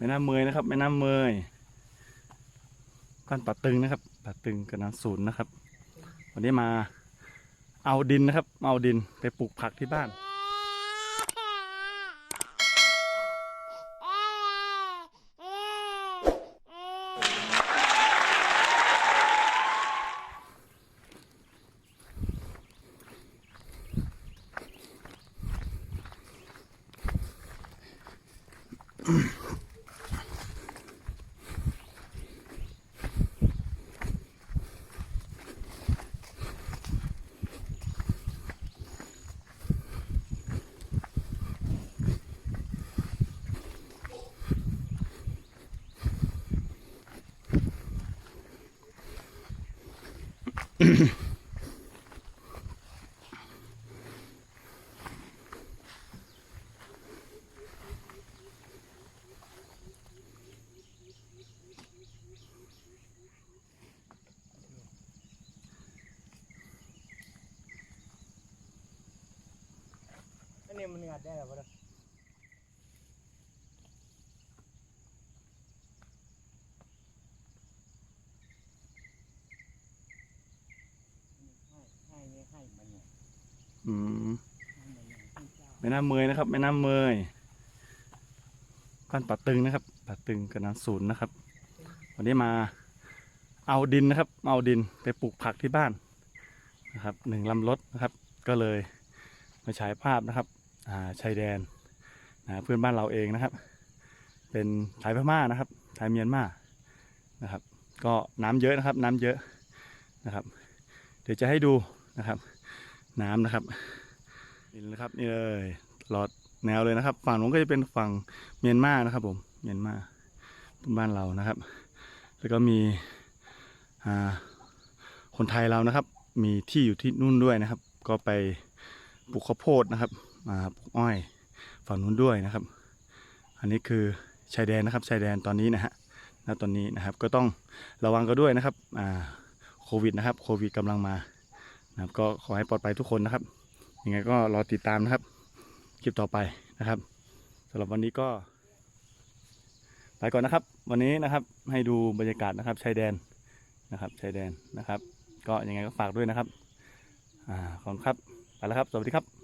แม่น้ำเมยนะครับ แม่น้ำเมยก้อนป่าตึงนะครับป่าตึงกับน้ำศูนย์นะครับ วันนี้มาเอาดินนะครับ เอาดินไปปลูกผักที่บ้านอันนี้มั นงัดได้หรอปะให้ให้ให้มันเนี่ย อืมแม่น้ำเมยนะครับ แม่น้ำเมยก้อนป่าตึงนะครับป่าตึงกับน้ำศูนย์นะครับ วันนี้มาเอาดินนะครับ เอาดินไปปลูกผักที่บ้านนะครับหนึ่งลำรถนะครับ ก็เลยมาฉายภาพนะครับอ่าชายแดนนะเพื่อนบ้านเราเองนะครับ เป็นสายพม่านะครับสายเมียนมานะครับ ก็น้ำเยอะนะครับ น้ำเยอะนะครับ เดี๋ยวจะให้ดูนะครับ น้ำนะครับนี่นะครับนี่เลยหลอดแนวเลยนะครับ ฝั่งนู้นก็จะเป็นฝั่งเมียนมานะครับ ผมเมียนมาบ้านเรานะครับ แล้วก็มีอ่าคนไทยเรานะครับ มีที่อยู่ที่นู่นด้วยนะครับ ก็ไปปลูกข้าวโพดนะครับมาปลูกอ้อยฝั่งนู้นด้วยนะครับ อันนี้คือชายแดนนะครับชายแดนตอนนี้นะฮะณตอนนี้นะครับก็ต้องระวังกันด้วยนะครับอ่าโควิดนะครับโควิดกำลังมา นะครับก็ขอให้ปลอดภัยทุกคนนะครับ ยังไงก็รอติดตามนะครับ คลิปต่อไปนะครับสำหรับวันนี้ก็ ไปก่อนนะครับ วันนี้นะครับให้ดูบรรยากาศนะครับชายแดนนะครับชายแดนนะครับ ก็ยังไงก็ฝากด้วยนะครับอ่าขอบคุณครับไปแล้วครับ สวัสดีครับ